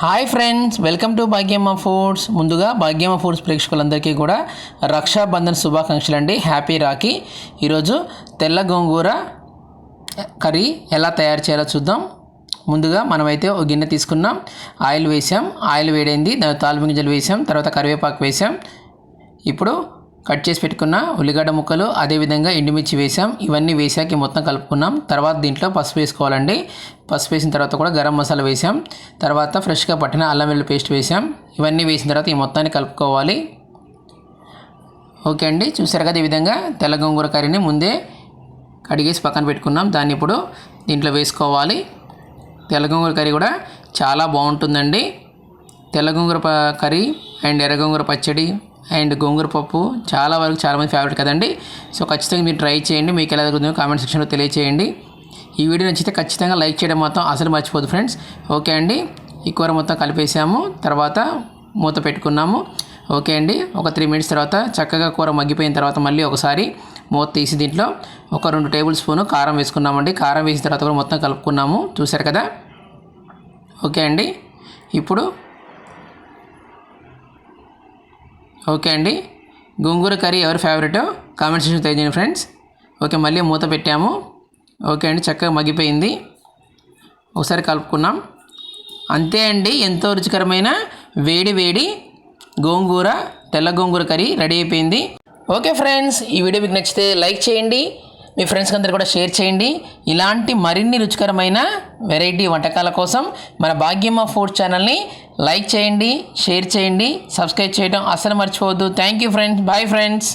Hi friends welcome to Bhagyamma foods ముందుగా Bhagyamma foods ప్రేక్షకులందరికీ కూడా రక్షాబంధన్ శుభాకాంక్షలు అండి. హ్యాపీ రాఖీ. ఈరోజు తెల్ల గోంగూర కర్రీ ఎలా తయారు చేయాలో చూద్దాం. ముందుగా మనమైతే ఒక గిన్నె తీసుకున్నాం. ఆయిల్ వేసాం. ఆయిల్ వేడైంది. దాని తాలింపు గింజలు వేసాం. తర్వాత కరివేపాకు వేసాం. ఇప్పుడు కట్ చేసి పెట్టుకున్న ఉల్లిగడ్డ ముక్కలు అదేవిధంగా ఎండుమిర్చి వేసాం. ఇవన్నీ వేసాక మొత్తం కలుపుకున్నాం. తర్వాత దీంట్లో పసుపు వేసుకోవాలండి. పసుపు వేసిన తర్వాత కూడా గరం మసాలా వేసాం. తర్వాత ఫ్రెష్గా పట్టిన అల్లం వెల్లుల్లి పేస్ట్ వేసాం. ఇవన్నీ వేసిన తర్వాత ఈ మొత్తాన్ని కలుపుకోవాలి. ఓకే అండి. చూసారు కదా ఈ విధంగా తెల్ల గోంగూర కర్రీని ముందే కడిగేసి పక్కన పెట్టుకున్నాం. దాన్ని ఇప్పుడు దీంట్లో వేసుకోవాలి. తెల్ల గోంగూర కర్రీ కూడా చాలా బాగుంటుందండి. తెల్ల గోంగూర కర్రీ అండ్ ఎర్ర గోంగూర పచ్చడి అండ్ గోంగూర పప్పు చాలా వరకు చాలామంది ఫేవరెట్ కదండి. సో ఖచ్చితంగా మీరు ట్రై చేయండి. మీకు ఎలా దొరుకుతుందో కామెంట్ సెక్షన్లో తెలియచేయండి. ఈ వీడియో నచ్చితే ఖచ్చితంగా లైక్ చేయడం మొత్తం అసలు మర్చిపోదు ఫ్రెండ్స్ ఓకే అండి. ఈ కూర మొత్తం కలిపేసాము. తర్వాత మూత పెట్టుకున్నాము. ఓకే అండి. ఒక త్రీ మినిట్స్ తర్వాత చక్కగా కూర మగ్గిపోయిన తర్వాత మళ్ళీ ఒకసారి మూత తీసి దీంట్లో ఒక రెండు టేబుల్ స్పూను కారం వేసుకున్నామండి. కారం వేసిన తర్వాత కూడా మొత్తం కలుపుకున్నాము. చూసారు కదా? ఓకే అండి. ఇప్పుడు ఓకే అండి. గోంగూర కర్రీ ఎవరి ఫేవరెటో కామెంట్ సెక్షన్ తెలియజేయండి ఫ్రెండ్స్ ఓకే మళ్ళీ మూత పెట్టాము. ఓకే అండి చక్కగా మగ్గిపోయింది. ఒకసారి కలుపుకున్నాం అంతే అండి ఎంతో రుచికరమైన వేడి వేడి గోంగూర తెల్ల గోంగూర కర్రీ రెడీ అయిపోయింది. ఓకే ఫ్రెండ్స్ ఈ వీడియో మీకు నచ్చితే లైక్ చేయండి. మీ ఫ్రెండ్స్కి అందరు కూడా షేర్ చేయండి. ఇలాంటి మరిన్ని రుచికరమైన వెరైటీ వంటకాల కోసం మన భాగ్యమ్మ ఫుడ్ ఛానల్ని లైక్ చేయండి షేర్ చేయండి సబ్స్క్రైబ్ చేయడం అస్సలు మర్చిపోవద్దు. Thank you friends bye friends